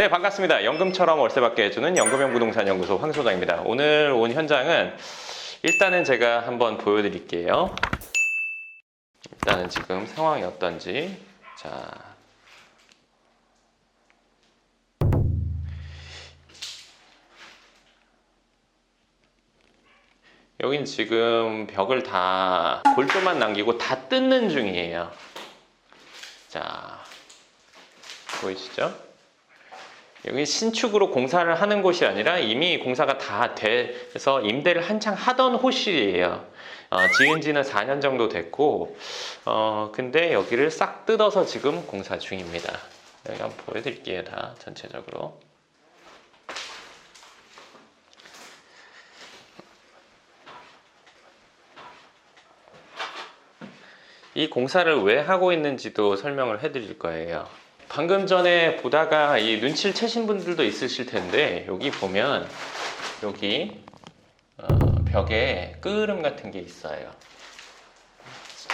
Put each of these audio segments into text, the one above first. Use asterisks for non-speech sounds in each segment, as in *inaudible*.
네, 반갑습니다. 연금처럼 월세 받게 해주는 연금형 부동산 연구소 황 소장입니다. 오늘 온 현장은 일단은 제가 한번 보여드릴게요. 일단은 지금 상황이 어떤지. 자. 여긴 지금 벽을 다 골조만 남기고 다 뜯는 중이에요. 자, 보이시죠? 여기 신축으로 공사를 하는 곳이 아니라 이미 공사가 다 돼서 임대를 한창 하던 호실이에요. 어, 지은 지는 4년 정도 됐고, 어, 근데 여기를 싹 뜯어서 지금 공사 중입니다. 여기 한번 보여드릴게요, 다 전체적으로. 이 공사를 왜 하고 있는지도 설명을 해드릴 거예요. 방금 전에 보다가 이 눈치를 채신 분들도 있으실 텐데 여기 보면 여기 어, 벽에 끄름 같은 게 있어요.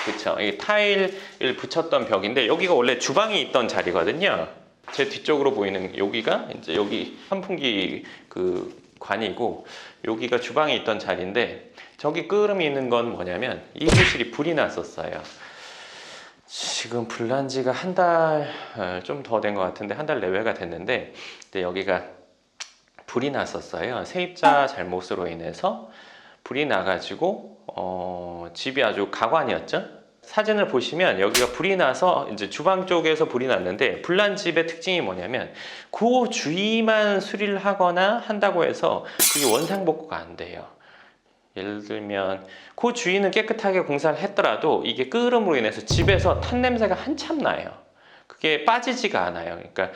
그쵸? 이 타일을 붙였던 벽인데 여기가 원래 주방이 있던 자리거든요. 제 뒤쪽으로 보이는 여기가 이제 여기 선풍기 그 관이고 여기가 주방이 있던 자리인데 저기 끄름이 있는 건 뭐냐면 이 호실이 불이 났었어요. 지금 불난 지가 한 달 좀 더 된 것 같은데 한 달 내외가 됐는데 여기가 불이 났었어요. 세입자 잘못으로 인해서 불이 나가지고 어, 집이 아주 가관이었죠. 사진을 보시면 여기가 불이 나서 이제 주방 쪽에서 불이 났는데 불난 집의 특징이 뭐냐면 그 주위만 수리를 하거나 한다고 해서 그게 원상복구가 안 돼요. 예를 들면 그 주위는 깨끗하게 공사를 했더라도 이게 끓음으로 인해서 집에서 탄 냄새가 한참 나요. 그게 빠지지가 않아요. 그러니까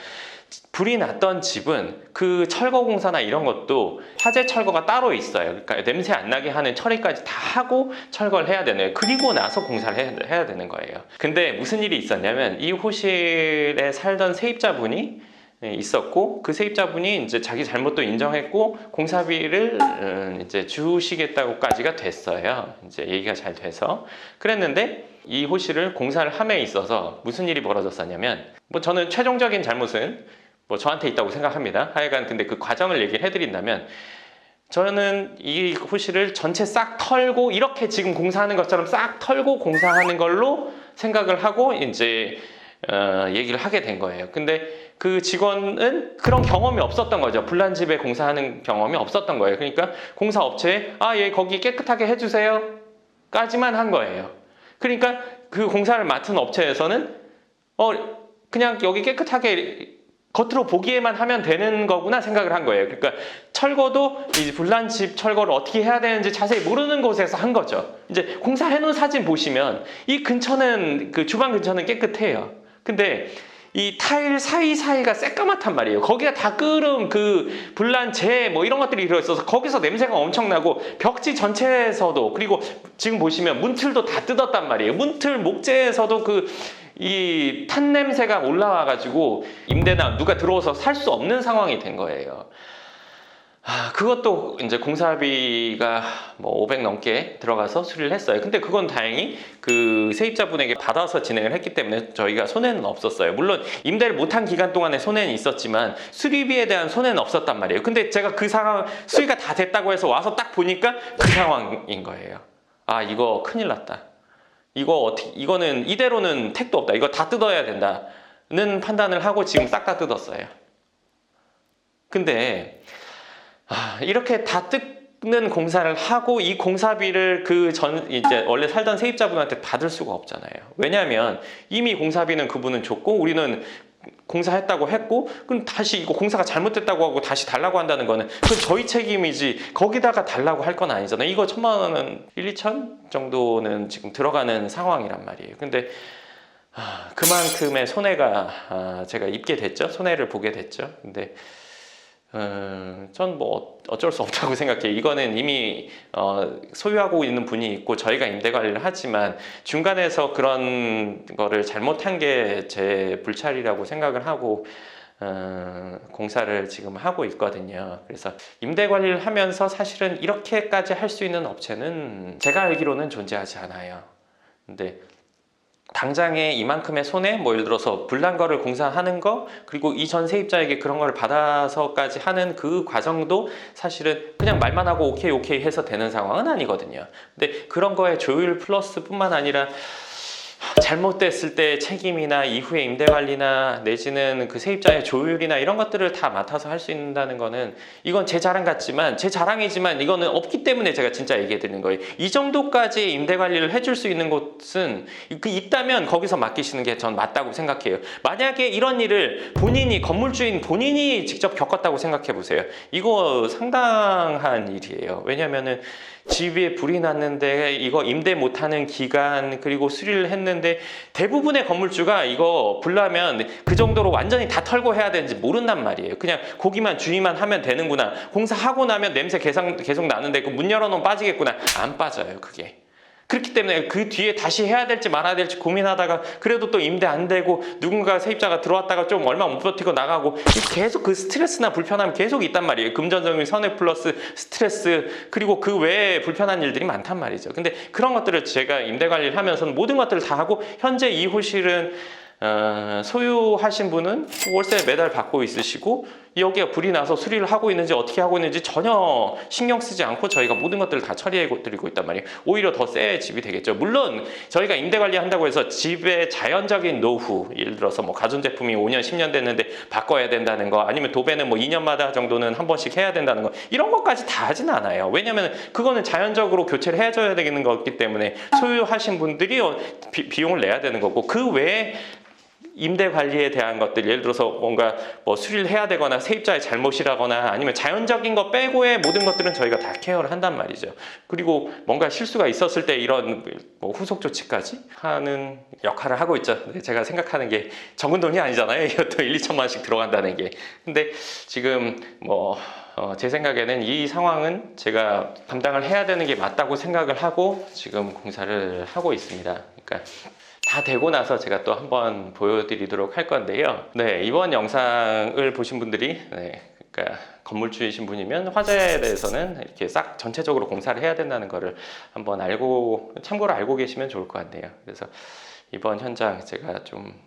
불이 났던 집은 그 철거 공사나 이런 것도 화재 철거가 따로 있어요. 그러니까 냄새 안 나게 하는 처리까지 다 하고 철거를 해야 되네요. 그리고 나서 공사를 해야, 되는 거예요. 근데 무슨 일이 있었냐면 이 호실에 살던 세입자분이 예, 있었고 그 세입자분이 이제 자기 잘못도 인정했고 공사비를 음, 이제 주시겠다고까지가 됐어요. 이제 얘기가 잘 돼서 그랬는데 이 호실을 공사를 함에 있어서 무슨 일이 벌어졌었냐면 뭐 저는 최종적인 잘못은 뭐 저한테 있다고 생각합니다. 하여간 근데 그 과정을 얘기를 해드린다면 저는 이 호실을 전체 싹 털고 이렇게 지금 공사하는 것처럼 싹 털고 공사하는 걸로 생각을 하고 이제 어, 얘기를 하게 된 거예요. 근데 그 직원은 그런 경험이 없었던 거죠. 불난 집에 공사하는 경험이 없었던 거예요. 그러니까 공사 업체에 아, 예, 거기 깨끗하게 해주세요. 까지만 한 거예요. 그러니까 그 공사를 맡은 업체에서는 어, 그냥 여기 깨끗하게 겉으로 보기에만 하면 되는 거구나 생각을 한 거예요. 그러니까 철거도 이 불난 집 철거를 어떻게 해야 되는지 자세히 모르는 곳에서 한 거죠. 이제 공사해 놓은 사진 보시면 이 근처는 그 주방 근처는 깨끗해요. 근데 이 타일 사이사이가 새까맣단 말이에요. 거기가 다 끓음, 그 불난 재, 뭐 이런 것들이 들어있어서 거기서 냄새가 엄청나고 벽지 전체에서도 그리고 지금 보시면 문틀도 다 뜯었단 말이에요. 문틀 목재에서도 그 이 탄 냄새가 올라와가지고 임대나 누가 들어와서 살 수 없는 상황이 된 거예요. 아, 그것도 이제 공사비가 뭐 500 넘게 들어가서 수리를 했어요. 근데 그건 다행히 그 세입자분에게 받아서 진행을 했기 때문에 저희가 손해는 없었어요. 물론 임대를 못한 기간 동안에 손해는 있었지만 수리비에 대한 손해는 없었단 말이에요. 근데 제가 그 상황 수리가 다 됐다고 해서 와서 딱 보니까 그 상황인 거예요. 아, 이거 큰일 났다. 이거 어떻게 이거는 이대로는 택도 없다. 이거 다 뜯어야 된다는 판단을 하고 지금 싹 다 뜯었어요. 근데 아, 이렇게 다 뜯는 공사를 하고 이 공사비를 그 전 이제 원래 살던 세입자분한테 받을 수가 없잖아요. 왜냐하면 이미 공사비는 그분은 줬고 우리는 공사했다고 했고 그럼 다시 이거 공사가 잘못됐다고 하고 다시 달라고 한다는 거는 그건 저희 책임이지 거기다가 달라고 할 건 아니잖아요. 이거 천만 원은 1, 2천 정도는 지금 들어가는 상황이란 말이에요. 근데 아, 그만큼의 손해가 아, 제가 입게 됐죠. 손해를 보게 됐죠. 근데 음, 전 뭐 어쩔 수 없다고 *laughs* 생각해요. 이거는 이미 어, 소유하고 있는 분이 있고 저희가 임대 관리를 하지만 중간에서 그런 거를 잘못한 게 제 불찰이라고 생각을 하고 어, 공사를 지금 하고 있거든요. 그래서 임대 관리를 하면서 사실은 이렇게까지 할 수 있는 업체는 제가 알기로는 존재하지 않아요. 근데 당장에 이만큼의 손에 뭐 예를 들어서 불난 거를 공사하는 거 그리고 이 전 세입자에게 그런 걸 받아서까지 하는 그 과정도 사실은 그냥 말만 하고 오케이 오케이 해서 되는 상황은 아니거든요. 근데 그런 거에 조율 플러스 뿐만 아니라 잘못됐을 때 책임이나 이후의 임대 관리나 내지는 그 세입자의 조율이나 이런 것들을 다 맡아서 할 수 있다는 거는 이건 제 자랑 같지만 제 자랑이지만 이거는 없기 때문에 제가 진짜 얘기해 드리는 거예요. 이 정도까지 임대 관리를 해줄 수 있는 곳은 그 있다면 거기서 맡기시는 게 전 맞다고 생각해요. 만약에 이런 일을 본인이 건물주인 본인이 직접 겪었다고 생각해 보세요. 이거 상당한 일이에요. 왜냐면은 집에 불이 났는데 이거 임대 못하는 기간 그리고 수리를 했는데 대부분의 건물주가 이거 불나면 그 정도로 완전히 다 털고 해야 되는지 모른단 말이에요. 그냥 고기만 주의만 하면 되는구나. 공사하고 나면 냄새 계속, 나는데 그 문 열어놓으면 빠지겠구나. 안 빠져요, 그게. 그렇기 때문에 그 뒤에 다시 해야 될지 말아야 될지 고민하다가 그래도 또 임대 안 되고 누군가 세입자가 들어왔다가 좀 얼마 못 버티고 나가고 계속 그 스트레스나 불편함이 계속 있단 말이에요. 금전적인 선액 플러스 스트레스 그리고 그 외에 불편한 일들이 많단 말이죠. 근데 그런 것들을 제가 임대 관리를 하면서는 모든 것들을 다 하고 현재 이 호실은 어, 소유하신 분은 월세 매달 받고 있으시고 여기가 불이 나서 수리를 하고 있는지 어떻게 하고 있는지 전혀 신경 쓰지 않고 저희가 모든 것들을 다 처리해 드리고 있단 말이에요. 오히려 더 새 집이 되겠죠. 물론 저희가 임대 관리한다고 해서 집의 자연적인 노후, 예를 들어서 뭐 가전제품이 5년, 10년 됐는데 바꿔야 된다는 거, 아니면 도배는 뭐 2년마다 정도는 한 번씩 해야 된다는 거, 이런 것까지 다 하진 않아요. 왜냐면 그거는 자연적으로 교체를 해줘야 되는 거기 때문에 소유하신 분들이 어, 비, 비용을 내야 되는 거고 그 외에 임대 관리에 대한 것들 예를 들어서 뭔가 뭐 수리를 해야 되거나 세입자의 잘못이라거나 아니면 자연적인 거 빼고의 모든 것들은 저희가 다 케어를 한단 말이죠. 그리고 뭔가 실수가 있었을 때 이런 뭐 후속 조치까지 하는 역할을 하고 있죠. 제가 생각하는 게 적은 돈이 아니잖아요. 이것도 1, 2천만 원씩 들어간다는 게. 근데 지금 뭐 어, 제 생각에는 이 상황은 제가 감당을 해야 되는 게 맞다고 생각을 하고 지금 공사를 하고 있습니다. 그러니까 다 되고 나서 제가 또 한번 보여드리도록 할 건데요. 네, 이번 영상을 보신 분들이 네, 그러니까 건물주이신 분이면 화재에 대해서는 이렇게 싹 전체적으로 공사를 해야 된다는 거를 한번 알고 참고로 알고 계시면 좋을 것 같네요. 그래서 이번 현장 제가 좀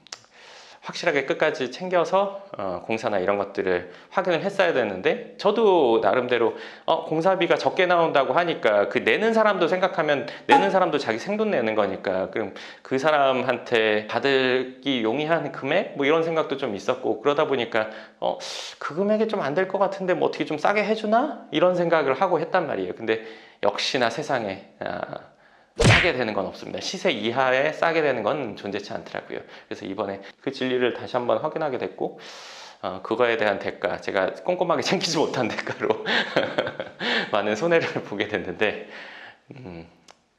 확실하게 끝까지 챙겨서 어, 공사나 이런 것들을 확인을 했어야 되는데 저도 나름대로 어, 공사비가 적게 나온다고 하니까 그 내는 사람도 생각하면 내는 사람도 자기 생돈 내는 거니까 그럼 그 사람한테 받을기 용이한 금액 뭐 이런 생각도 좀 있었고 그러다 보니까 어, 그 금액이 좀 안 될 것 같은데 뭐 어떻게 좀 싸게 해주나 이런 생각을 하고 했단 말이에요. 근데 역시나 세상에 아, 싸게 되는 건 없습니다. 시세 이하에 싸게 되는 건 존재치 않더라고요. 그래서 이번에 그 진리를 다시 한번 확인하게 됐고, 어, 그거에 대한 대가, 제가 꼼꼼하게 *laughs* 챙기지 못한 대가로 *laughs* 많은 손해를 보게 됐는데, 음,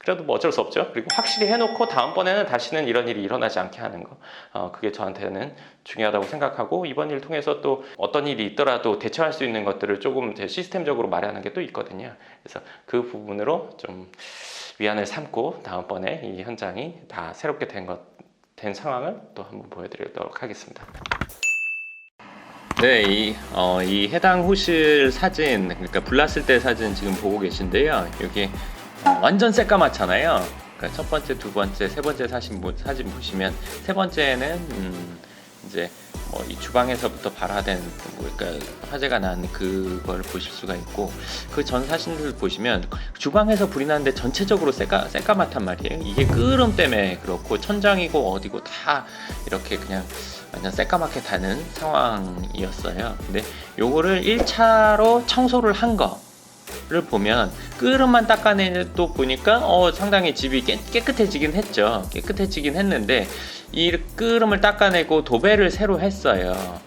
그래도 뭐 어쩔 수 없죠. 그리고 확실히 해놓고 다음번에는 다시는 이런 일이 일어나지 않게 하는 거. 어, 그게 저한테는 중요하다고 생각하고 이번 일 통해서 또 어떤 일이 있더라도 대처할 수 있는 것들을 조금 제 시스템적으로 마련하는 게 또 있거든요. 그래서 그 부분으로 좀 위안을 삼고 다음번에 이 현장이 다 새롭게 된 것, 된 상황을 또 한번 보여드리도록 하겠습니다. 네, 이, 어, 이 해당 호실 사진, 그러니까 불났을 때 사진 지금 보고 계신데요. 여기 어, 완전 새까맣잖아요. 그러니까 첫 번째, 두 번째, 세 번째 사진, 보- 사진 보시면 세 번째는 음, 이제 뭐 이 주방에서부터 발화된 뭐 그러니까 화재가 난 그걸 보실 수가 있고 그 전 사진들 보시면 주방에서 불이 났는데 전체적으로 새까 새까맣단 말이에요. 이게 끄름 때문에 그렇고 천장이고 어디고 다 이렇게 그냥 완전 새까맣게 다는 상황이었어요. 근데 요거를 1차로 청소를 한 거. 를 보면 끄름만 닦아내도 보니까 어 상당히 집이 깨, 깨끗해지긴 했죠. 깨끗해지긴 했는데 이 끄름을 닦아내고 도배를 새로 했어요.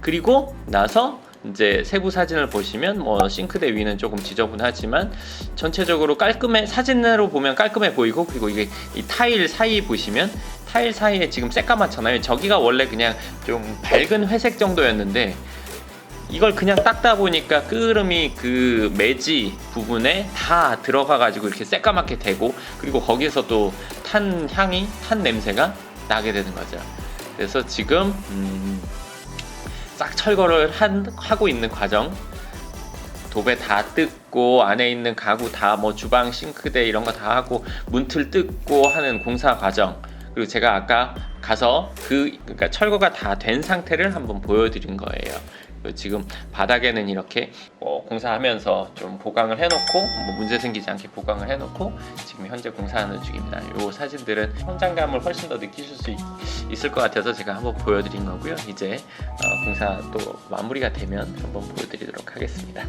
그리고 나서 이제 세부 사진을 보시면 뭐 싱크대 위는 조금 지저분하지만 전체적으로 깔끔해 사진으로 보면 깔끔해 보이고 그리고 이게 이 타일 사이 보시면 타일 사이에 지금 새까맣잖아요. 저기가 원래 그냥 좀 밝은 회색 정도였는데 이걸 그냥 닦다 보니까 끄름이 그 매지 부분에 다 들어가 가지고 이렇게 새까맣게 되고 그리고 거기에서 또 탄 향이 탄 냄새가 나게 되는 거죠. 그래서 지금 음, 싹 철거를 한, 하고 있는 과정. 도배 다 뜯고 안에 있는 가구 다 뭐 주방 싱크대 이런 거 다 하고 문틀 뜯고 하는 공사 과정. 그리고 제가 아까 가서 그 그러니까 철거가 다 된 상태를 한번 보여드린 거예요. 지금 바닥에는 이렇게 어, 공사하면서 좀 보강을 해놓고 뭐 문제 생기지 않게 보강을 해놓고 지금 현재 공사하는 중입니다. 이 사진들은 현장감을 훨씬 더 느끼실 수 있, 있을 것 같아서 제가 한번 보여드린 거고요. 이제 어, 공사 또 마무리가 되면 한번 보여드리도록 하겠습니다.